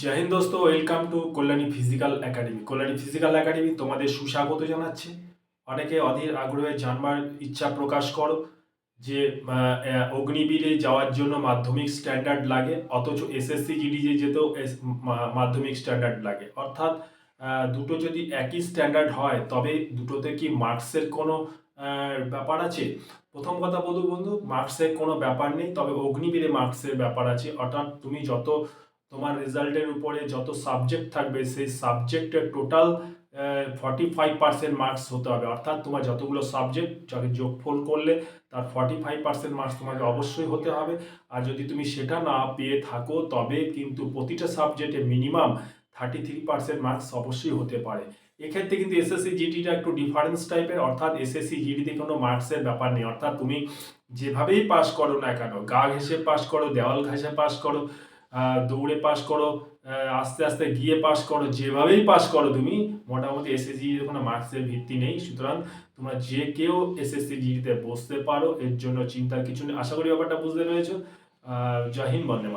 জয় হিন্দ দোস্ত welcome to Kalyani physical academy Kalyani physical academy তোমাদের সুস্বাগত জানাচ্ছে। অনেকে অধীর আগ্রহে জানবার ইচ্ছা প্রকাশ করো যে অগ্নিবীরে যাওয়ার জন্য মাধ্যমিক স্ট্যান্ডার্ড লাগে, অথচ এসএসসি জিডি যে যেতেও মাধ্যমিক স্ট্যান্ডার্ড লাগে। অর্থাৎ দুটো যদি একই স্ট্যান্ডার্ড হয়, তবে দুটোতে কি মার্কসের কোনো ব্যাপার আছে? প্রথম কথা বলব বন্ধু মার্কসের কোনো ব্যাপার নেই, তবে অগ্নিবীরে মার্কসের ব্যাপার আছে। অর্থাৎ তুমি যত তোমার রেজাল্টের উপরে যত সাবজেক্ট থাকবে, সেই সাবজেক্টের total forty five percent marks হতে হবে। অর্থাৎ তোমার যতগুলো সাবজেক্ট যাকে যোগফল করলে, তার ফর্টি ফাইভ পার্সেন্ট মার্কস তোমাকে অবশ্যই হতে হবে। আর যদি তুমি সেটা না পেয়ে থাকো, তবে কিন্তু প্রতিটা সাবজেক্টে minimum thirty three percent marks অবশ্যই হতে পারে। এক্ষেত্রে কিন্তু এসএসসি জিডিটা একটু ডিফারেন্স টাইপের অর্থাৎ এসএসসি জিডিতে কোনো মার্কসের ব্যাপার নেই। অর্থাৎ তুমি যেভাবেই পাস করো না কেন, গা ঘেসে পাস করো, দেওয়াল ঘেসে পাস করো দৌড়ে পাস করো আস্তে আস্তে গিয়ে পাস করো, যেভাবেই পাস করো তুমি, মোটামুটি এসএসসি কোনো মার্কসের ভিত্তি নেই। সুতরাং তোমরা যে কেউ এসএসসি জিডিতে বসতে পারো, এর জন্য চিন্তার কিছু নেই। আশা করি ব্যাপারটা বুঝতে পেরেছ। জয় হিন্দ, বন্দে।